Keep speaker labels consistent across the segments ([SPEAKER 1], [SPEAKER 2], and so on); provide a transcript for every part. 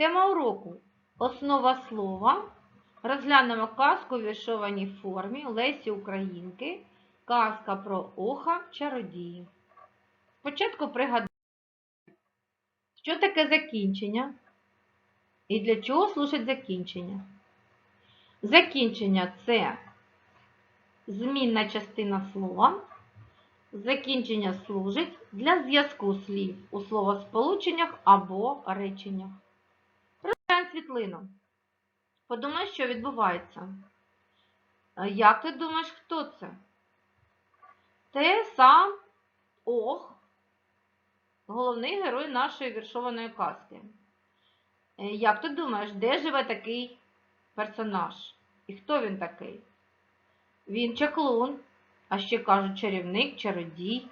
[SPEAKER 1] Тема уроку Основа слова. Розглянемо казку у віршованій формі Лесі Українки. Казка про оха чародії. Спочатку пригадаємо, що таке закінчення і для чого служить закінчення. Закінчення це змінна частина слова. Закінчення служить для зв'язку слів у словосполученнях або реченнях. Світлину. Подумай, що відбувається. Як ти думаєш, хто це? Це сам Ох, головний герой нашої віршованої казки. Е, Як ти думаєш, де живе такий персонаж? І хто він такий? Він чаклун, а ще кажуть чарівник, чародій.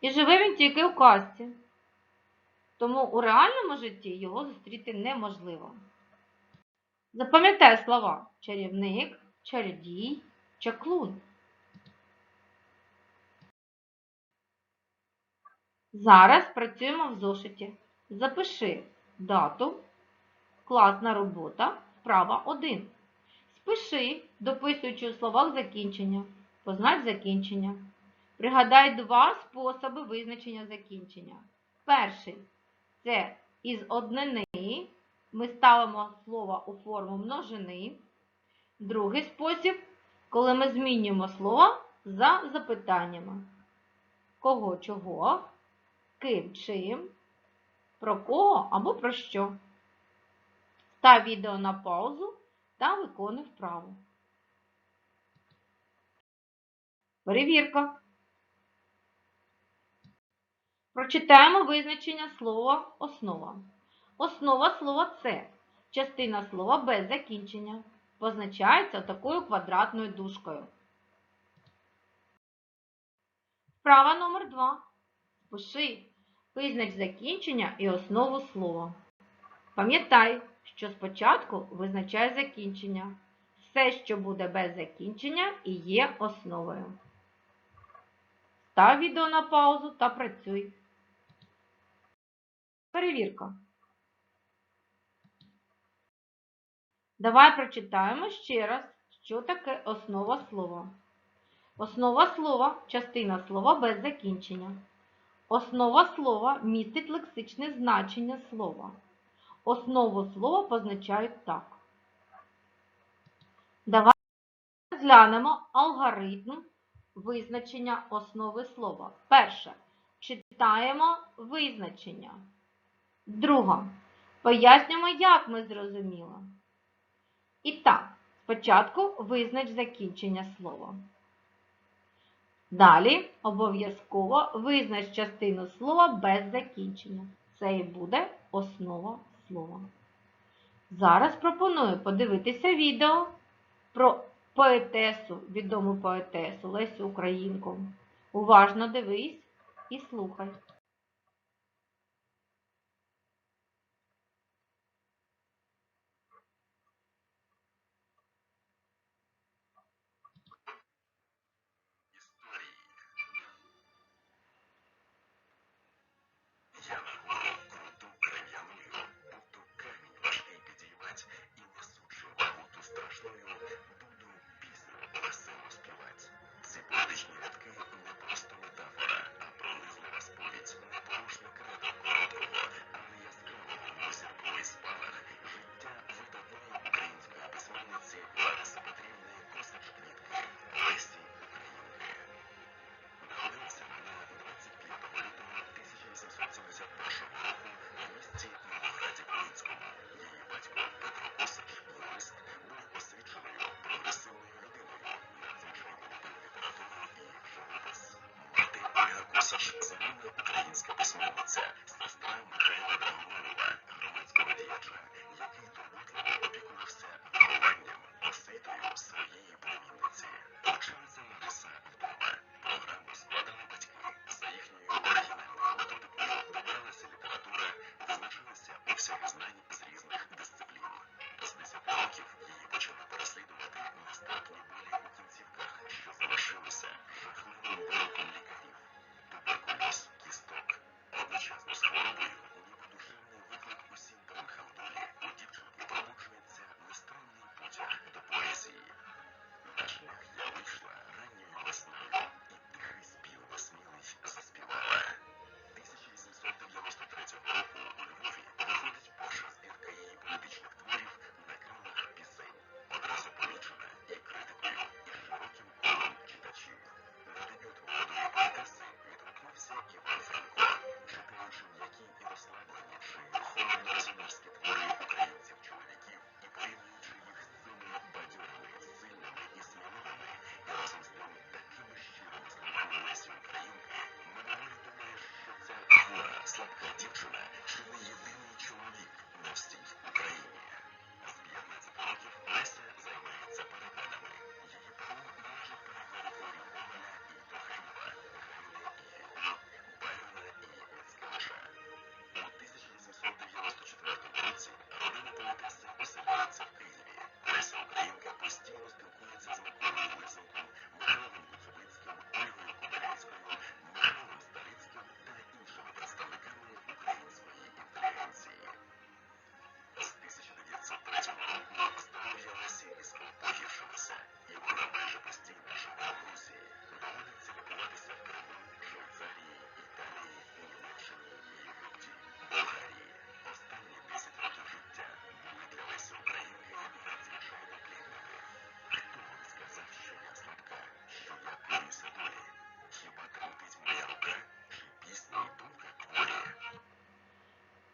[SPEAKER 1] І живе він тільки у казці. Тому у реальному житті його зустріти неможливо. Запам'ятай слова чарівник, чародій, чаклун. Зараз працюємо в зошиті. Запиши дату, класна робота, вправа 1. Спиши, дописуючи у словах закінчення. Познач закінчення. Пригадай два способи визначення закінчення. Перший це із однини. Ми ставимо слово у форму множини. Другий спосіб, коли ми змінюємо слово за запитаннями. Кого чого, ким чим, про кого або про що. Став відео на паузу та виконуй вправу. Перевірка. Прочитаємо визначення слова основа. Основа слова це частина слова без закінчення. Позначається такою квадратною дужкою. Вправа номер 2. Пиши. Визнач закінчення і основу слова. Пам'ятай, що спочатку визначай закінчення. Все, що буде без закінчення, і є основою. Став відео на паузу та працюй. Перевірка. Давай прочитаємо ще раз, що таке основа слова. Основа слова частина слова без закінчення. Основа слова містить лексичне значення слова. Основу слова позначають так. Давай розглянемо алгоритм визначення основи слова. Перше. Читаємо визначення. Друге. Пояснюємо, як ми зрозуміли. І так, спочатку визнач закінчення слова. Далі обов'язково визнач частину слова без закінчення. Це і буде основа слова. Зараз пропоную подивитися відео про поетесу, відому поетесу Лесю Українку. Уважно дивись і слухай.
[SPEAKER 2] Пасажир зміни українська письменниця, сестра Михайла Драгомирова, громадського діяча, який турботливо опікувався вихованням, освітою своєї племінниці. Почалася Лариса Автова. Програму складали батьки. За їхньою оригінальною методикою добиралася література, визначилася у всіх знань.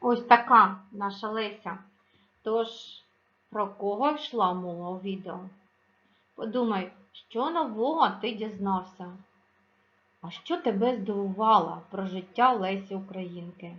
[SPEAKER 1] Ось така наша Леся. Тож, про кого йшла мова у відео? Подумай, що нового ти дізнався? А що тебе здивувало про життя Лесі Українки?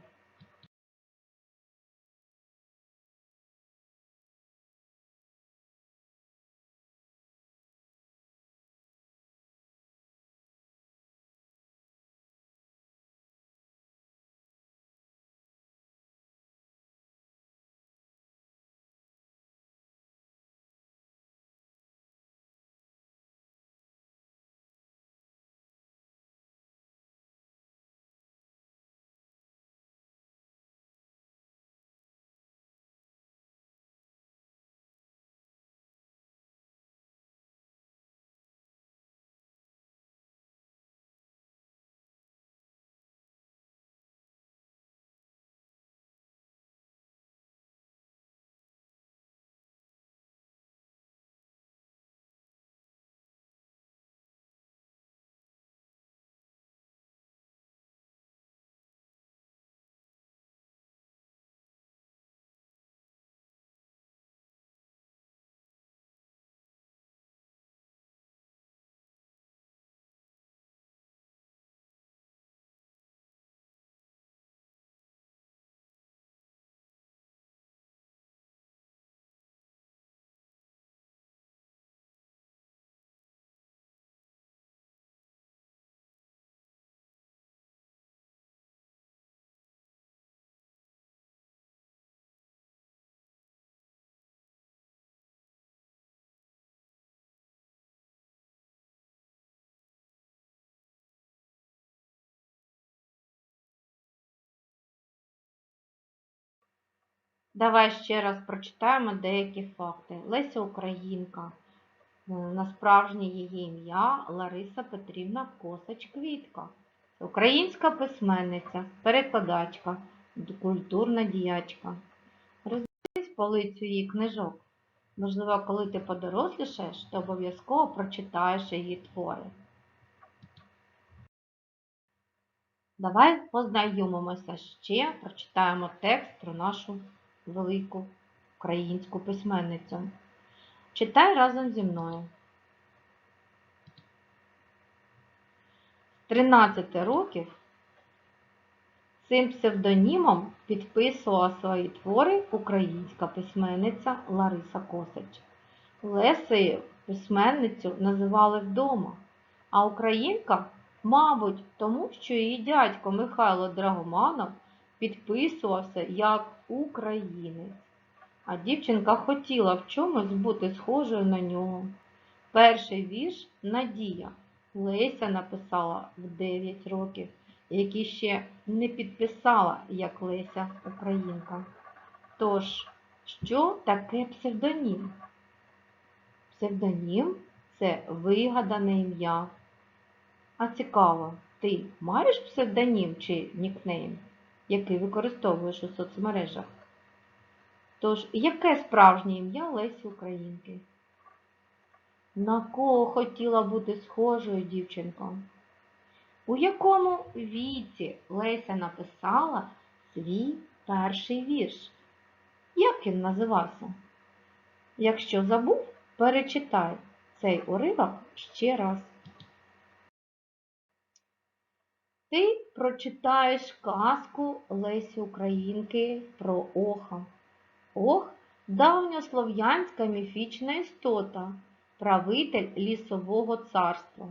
[SPEAKER 1] Давай ще раз прочитаємо деякі факти. Леся Українка. Е, На справжнє її ім'я Лариса Петрівна Косач-Квітка. Українська письменниця, перекладачка, культурна діячка. Роздивись полицю її книжок. Можливо, коли ти подорослішаєш, то обов'язково прочитаєш її твори. Давай познайомимося ще, прочитаємо текст про нашу велику українську письменницю. Читай разом зі мною. З 13 років цим псевдонімом підписувала свої твори українська письменниця Лариса Косач. Лесею письменницю називали вдома, а українка, мабуть, тому що її дядько Михайло Драгоманов підписувався як українець. А дівчинка хотіла в чомусь бути схожою на нього. Перший вірш Надія Леся написала в 9 років, який ще не підписала як Леся Українка. Тож, що таке псевдонім? Псевдонім це вигадане ім'я. А цікаво, ти маєш псевдонім чи нікнейм, який використовуєш у соцмережах? Тож, яке справжнє ім'я Лесі Українки? На кого хотіла бути схожою дівчинка? У якому віці Леся написала свій перший вірш? Як він називався? Якщо забув, перечитай цей уривок ще раз. Ти прочитаєш казку Лесі Українки про Оха. Ох, давньослов'янська міфічна істота, правитель лісового царства.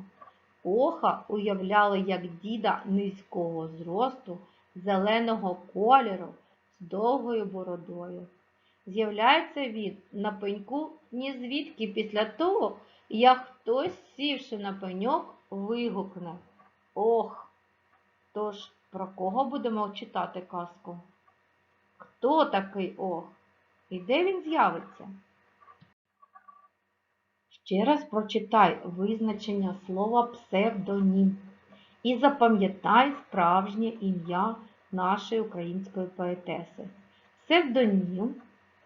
[SPEAKER 1] Оха уявляли як діда низького зросту, зеленого кольору з довгою бородою. З'являється він на пеньку ні звідки після того, як хтось, сівши на пеньок, вигукне Ох! Тож, про кого будемо читати казку? Хто такий ох? І де він з'явиться? Ще раз прочитай визначення слова псевдонім і запам'ятай справжнє ім'я нашої української поетеси. Псевдонім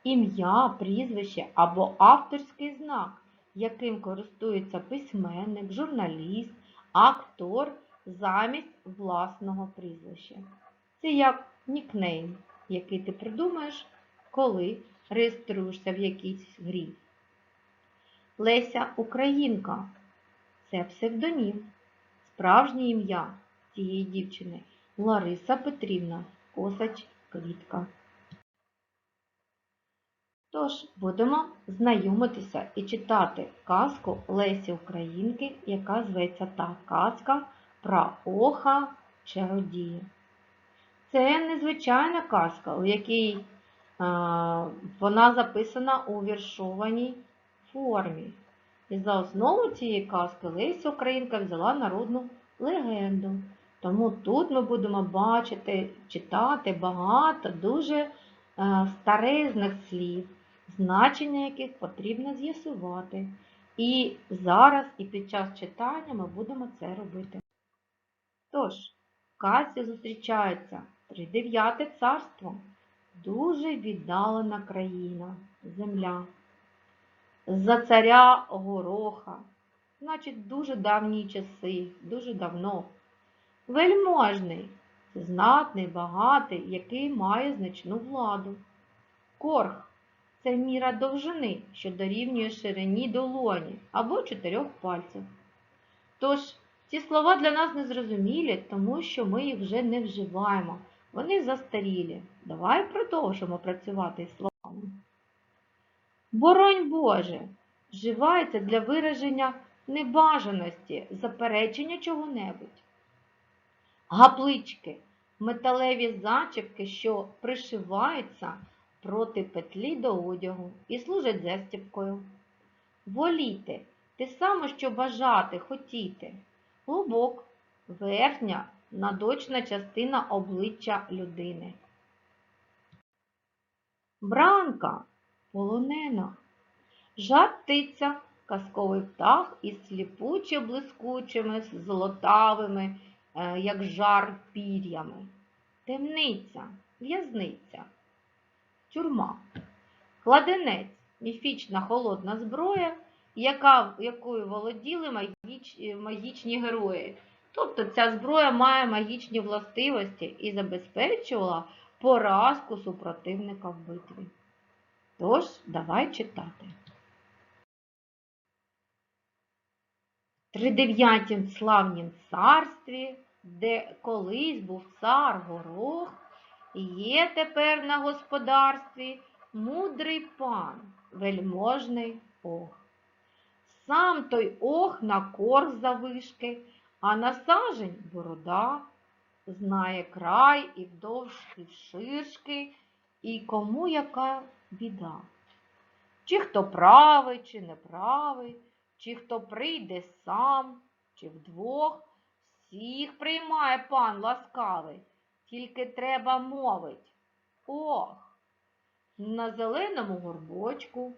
[SPEAKER 1] ім'я, прізвище або авторський знак, яким користується письменник, журналіст, актор замість власного прізвища. Це як нікнейм. який ти придумаєш, коли реєструєшся в якійсь грі. Леся Українка це псевдонім, справжнє ім'я цієї дівчини Лариса Петрівна Косач Квітка. Тож будемо знайомитися і читати казку Лесі Українки, яка зветься та казка про Оха Чародія. Це незвичайна казка, у якій а, вона записана у віршованій формі. І за основу цієї казки Леся Українка взяла народну легенду. Тому тут ми будемо бачити, читати багато дуже е, старезних слів, значення яких потрібно з'ясувати. І зараз, і під час читання ми будемо це робити. Тож, в казці зустрічається тридев'яте царство, дуже віддалена країна, земля. За царя Гороха, значить, дуже давні часи, дуже давно. Вельможний, знатний, багатий, який має значну владу. Корх це міра довжини, що дорівнює ширині долоні або чотирьох пальців. Тож, ці слова для нас незрозумілі, тому що ми їх вже не вживаємо. Вони застарілі. Давай продовжимо працювати із словами. Боронь Боже, вживається для вираження небажаності, заперечення чого-небудь. Гаплички металеві зачіпки, що пришиваються проти петлі до одягу і служать застіпкою. Воліти те саме, що бажати, хотіти. Лобок верхня надочна частина обличчя людини. Бранка полонена. Жар птиця казковий птах із сліпуче блискучими, золотавими, е, як жар пір'ями. Темниця, в'язниця, тюрма, кладенець, міфічна холодна зброя, яка, якою володіли магіч, магічні герої. Тобто ця зброя має магічні властивості і забезпечувала поразку супротивника в битві. Тож, давай читати. тридев'ятім славнім царстві, де колись був цар горох, є тепер на господарстві мудрий пан, вельможний ох. Сам той ох на корх завишки, а на сажень борода, знає край і вдовж, і вширшки, і кому яка біда. Чи хто правий, чи неправий, чи хто прийде сам, чи вдвох, всіх приймає пан ласкавий, тільки треба мовить. Ох! На зеленому горбочку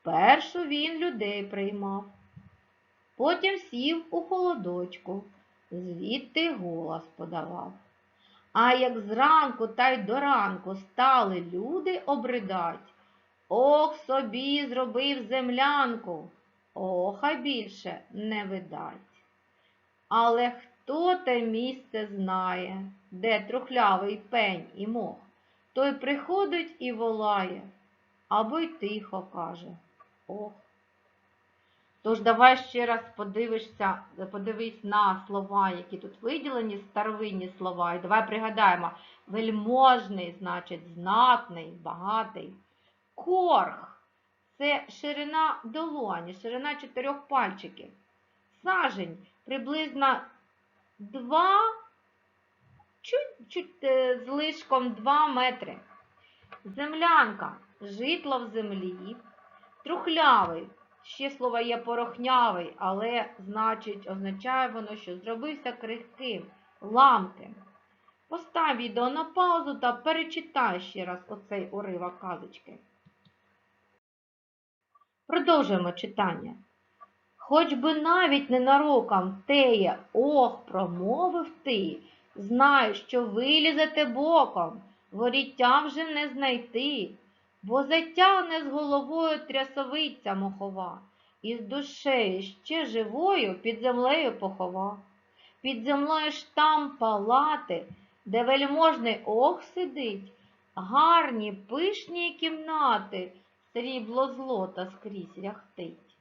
[SPEAKER 1] спершу він людей приймав, потім сів у холодочку, звідти голос подавав. А як зранку та й до ранку стали люди обридать, ох собі зробив землянку. Оха більше не видать. Але хто те місце знає, де трухлявий пень і мох, той приходить і волає, або й тихо каже Ох. Тож давай ще раз подивишся, подивись на слова, які тут виділені, старовинні слова. І давай пригадаємо, вельможний, значить, знатний, багатий. Корх це ширина долоні, ширина чотирьох пальчиків. Сажень приблизно 2, чуть, чуть е, з лишком 2 метри. Землянка житло в землі, трухлявий. Ще слово є порохнявий, але значить, означає воно, що зробився крихким, ламким. Постав відео на паузу та перечитай ще раз оцей уривок казочки. Продовжуємо читання. Хоч би навіть ненароком теє ох промовив ти, знай, що вилізете боком, воріття вже не знайти, бо затягне з головою трясовиця мохова, і з душею ще живою під землею похова. Під землею ж там палати, де вельможний ох сидить, гарні, пишні кімнати, срібло злота скрізь ряхтить.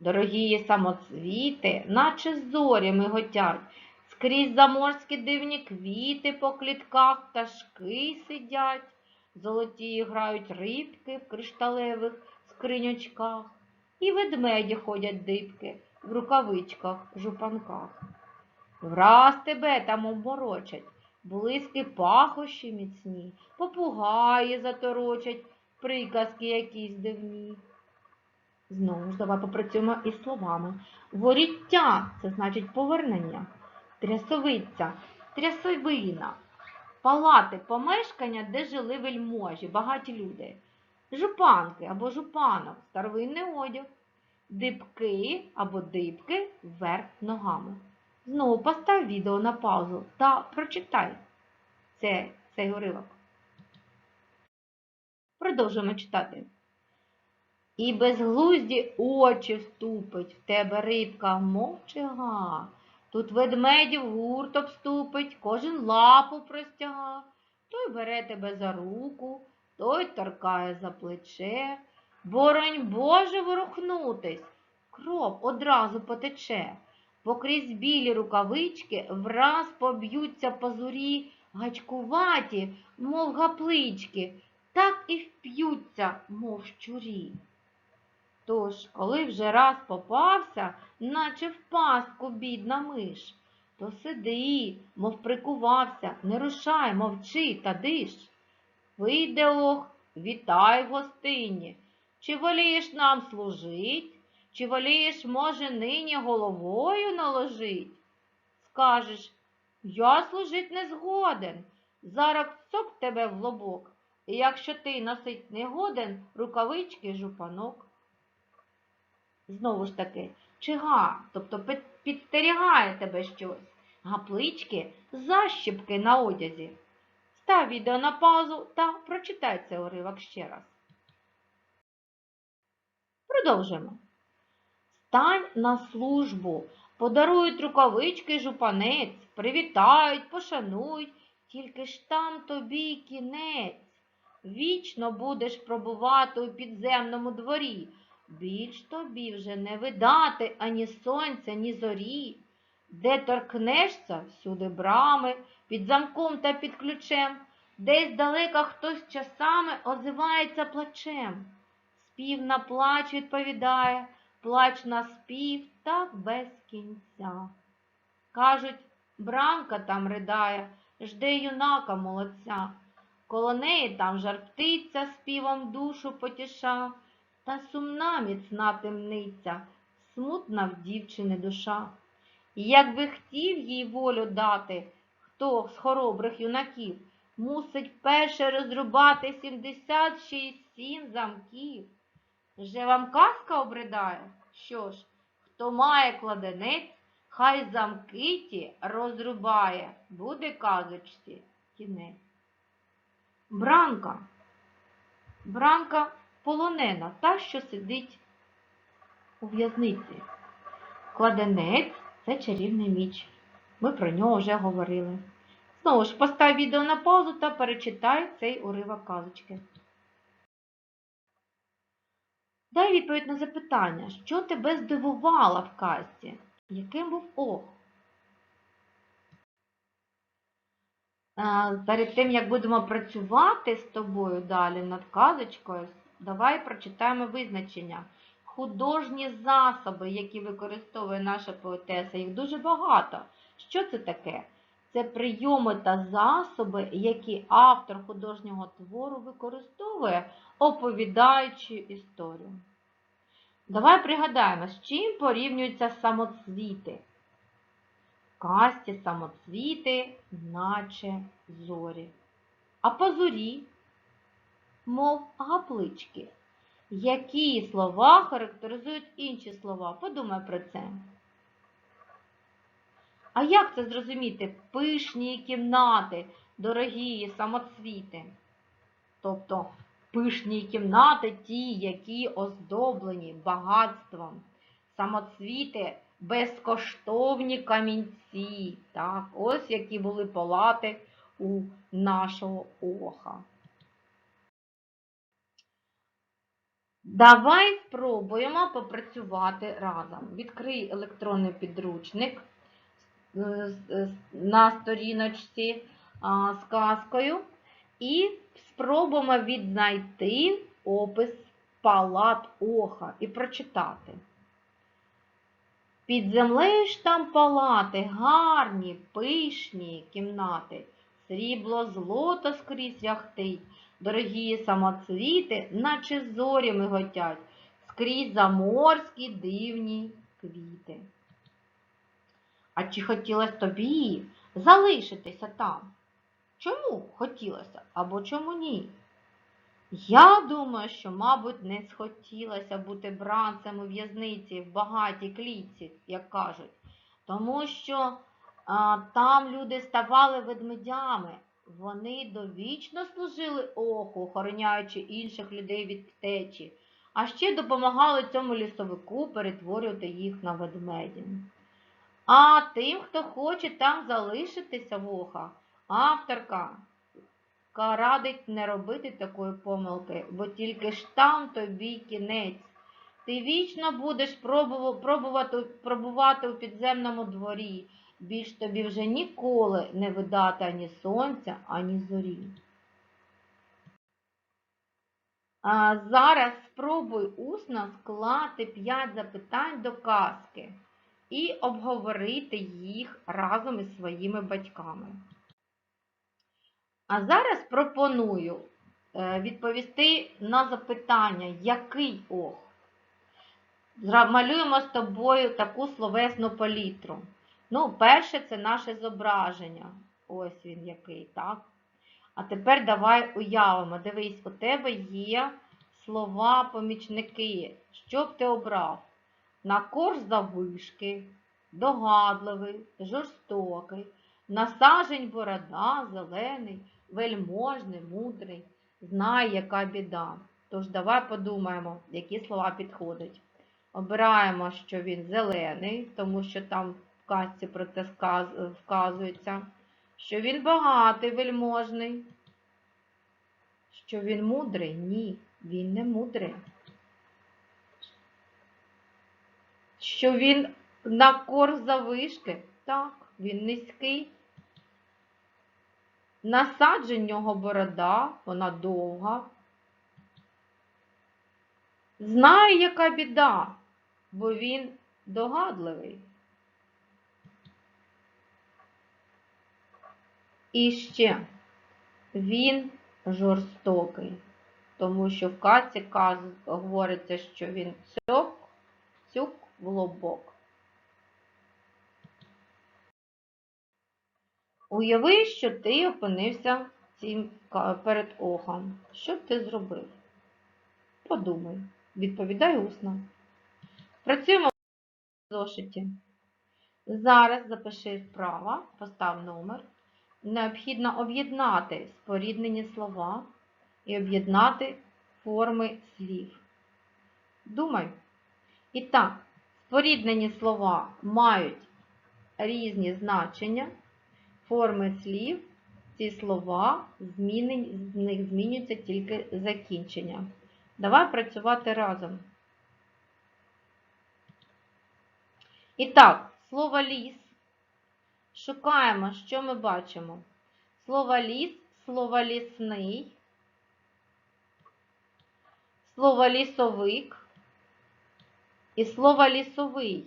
[SPEAKER 1] Дорогі самоцвіти, наче зорі миготять, скрізь заморські дивні квіти по клітках пташки сидять, золоті грають рибки в кришталевих скринючках, і ведмеді ходять дибки в рукавичках, жупанках. Враз тебе там обморочать, близькі пахощі міцні, попугаї заторочать, приказки якісь дивні. Знову ж давай попрацюємо із словами. Воріття це значить повернення, трясовиця, трясовина, палати, помешкання, де жили вельможі, багаті люди, жупанки або жупанок, старовинний одяг, дибки або дибки вверх ногами. Знову постав відео на паузу та прочитай це, цей уривок. Продовжуємо читати. І безглузді очі вступить, в тебе рибка мовчага. Тут ведмедів гурт обступить, кожен лапу простяга. Той бере тебе за руку, той торкає за плече. Боронь Боже ворухнутись, кров одразу потече. Покрізь білі рукавички враз поб'ються пазурі гачкуваті, мов гаплички, так і вп'ються, мов щурі. Тож, коли вже раз попався, наче в пастку бідна миш, то сиди, мов прикувався, не рушай, мовчи та диш. Вийде ох, вітай в гостині, чи волієш нам служить, чи волієш, може, нині головою наложить? Скажеш, я служить не згоден, зараз цок тебе в лобок, і якщо ти носить не годен, рукавички жупанок. Знову ж таки, чига, тобто підстерігає тебе щось. Гаплички, защіпки на одязі. Став відео на паузу та прочитай цей уривок ще раз. Продовжуємо. Стань на службу, подарують рукавички жупанець, привітають, пошанують, тільки ж там тобі кінець. Вічно будеш пробувати у підземному дворі, більш тобі вже не видати ані сонця, ні зорі. Де торкнешся, всюди брами, під замком та під ключем, десь далека хтось часами озивається плачем. Спів на плач відповідає, плач на спів так без кінця. Кажуть, бранка там ридає, жде юнака молодця. Коло неї там жар птиця співом душу потіша, та сумна міцна темниця, смутна в дівчини душа. І якби хотів їй волю дати, хто з хоробрих юнаків мусить перше розрубати сімдесят шість сім замків. Же вам казка обридає? Що ж, хто має кладенець, хай замки ті розрубає, буде казочці кінець. Бранка. Бранка полонена, та, що сидить у в'язниці. Кладенець це чарівний міч. Ми про нього вже говорили. Знову ж постав відео на паузу та перечитай цей уривок казочки. Дай відповідь на запитання, що тебе здивувало в казці? Яким був ох? Перед тим, як будемо працювати з тобою далі над казочкою, давай прочитаємо визначення. Художні засоби, які використовує наша поетеса, їх дуже багато. Що це таке? Це прийоми та засоби, які автор художнього твору використовує, оповідаючи історію. Давай пригадаємо, з чим порівнюються самоцвіти. В Казці самоцвіти, наче зорі. А пазурі, мов гаплички. Які слова характеризують інші слова? Подумай про це. А як це зрозуміти? Пишні кімнати, дорогі самоцвіти. Тобто пишні кімнати ті, які оздоблені багатством. Самоцвіти безкоштовні камінці. Так, ось які були палати у нашого оха. Давай спробуємо попрацювати разом. Відкрий електронний підручник е, з- на сторіночці з казкою і спробуємо віднайти опис палат оха і прочитати. Під землею ж там палати, гарні, пишні кімнати, срібло злото скрізь ряхтить, дорогі самоцвіти, наче зорі миготять, скрізь заморські дивні квіти. А чи хотілося тобі залишитися там? Чому хотілося або чому ні? Я думаю, що, мабуть, не схотілося бути бранцем у в'язниці в багатій клітці, як кажуть, тому що там люди ставали ведмедями. Вони довічно служили оху, охороняючи інших людей від втечі, а ще допомагали цьому лісовику перетворювати їх на ведмедів. А тим, хто хоче там залишитися в оха, авторка Ка радить не робити такої помилки, бо тільки ж там тобі кінець. Ти вічно будеш пробувати, пробувати у підземному дворі. Більш тобі вже ніколи не видати ані сонця, ані зорі. А зараз спробуй усно склати 5 запитань до казки і обговорити їх разом із своїми батьками. А зараз пропоную е, відповісти на запитання, який ох. Малюємо з тобою таку словесну палітру. Ну, перше це наше зображення. Ось він який, так? А тепер давай уявимо. Дивись, у тебе є слова-помічники. Що б ти обрав? На корж завишки, догадливий, жорстокий, насажень борода, зелений, вельможний, мудрий, знає, яка біда. Тож давай подумаємо, які слова підходять. Обираємо, що він зелений, тому що там в казці про це вказується, що він багатий, вельможний, що він мудрий? Ні, він не мудрий. Що він на кор завишки? Так, він низький. Насаджень нього борода, вона довга. Знає, яка біда, бо він догадливий. І ще він жорстокий, тому що в каці каз- говориться, що він цьок, цюк в лобок. Уяви, що ти опинився цим перед охом. Що ти зробив? Подумай, відповідай усно. Працюємо в зошиті. Зараз запиши вправо, постав номер. Необхідно об'єднати споріднені слова і об'єднати форми слів. Думай. І так, споріднені слова мають різні значення, форми слів, ці слова, змінень- з них змінюється тільки закінчення. Давай працювати разом. І так, слово ліс. Шукаємо, що ми бачимо. Слово ліс, слово лісний, слово лісовик і слово лісовий.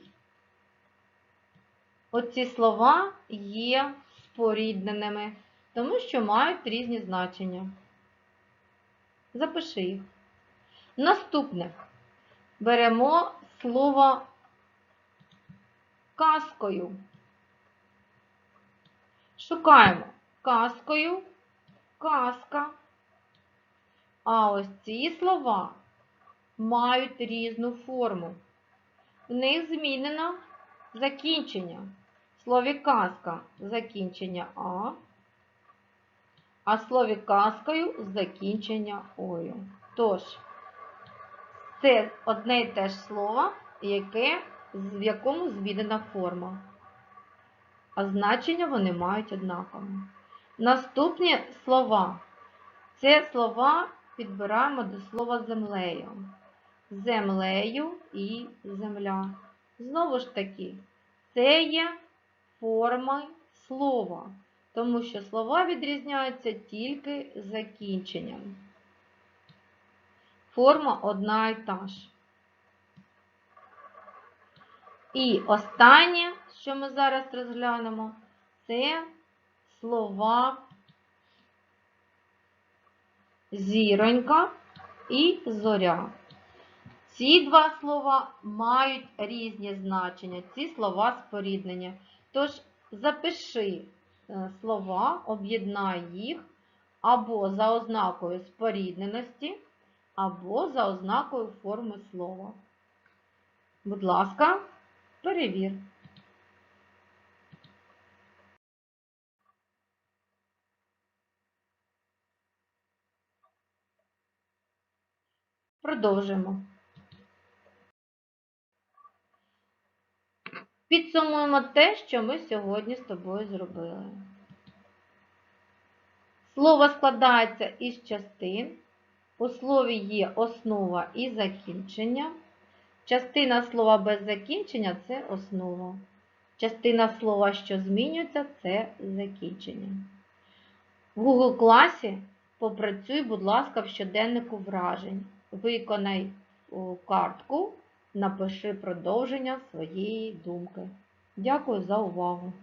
[SPEAKER 1] Оці слова є спорідненими, тому що мають різні значення. Запиши їх. Наступне. Беремо слово казкою. Шукаємо казкою, казка. А ось ці слова мають різну форму. В них змінено закінчення. В слові казка закінчення А, а в слові казкою закінчення Ою. Тож, це одне і те ж слово, яке, в якому змінена форма а значення вони мають однакове. Наступні слова. Це слова підбираємо до слова землею. землею і земля. Знову ж таки, це є форми слова, тому що слова відрізняються тільки закінченням. Форма одна і та ж. І останнє, що ми зараз розглянемо, це слова зіронька і зоря. Ці два слова мають різні значення, ці слова споріднення. Тож запиши е, слова, об'єднай їх або за ознакою спорідненості, або за ознакою форми слова. Будь ласка, перевір. Продовжимо. Підсумуємо те, що ми сьогодні з тобою зробили. Слово складається із частин. У слові є основа і закінчення. Частина слова без закінчення це основа. Частина слова, що змінюється, це закінчення. В Google класі попрацюй, будь ласка, в щоденнику вражень. Виконай картку, напиши продовження своєї думки. Дякую за увагу!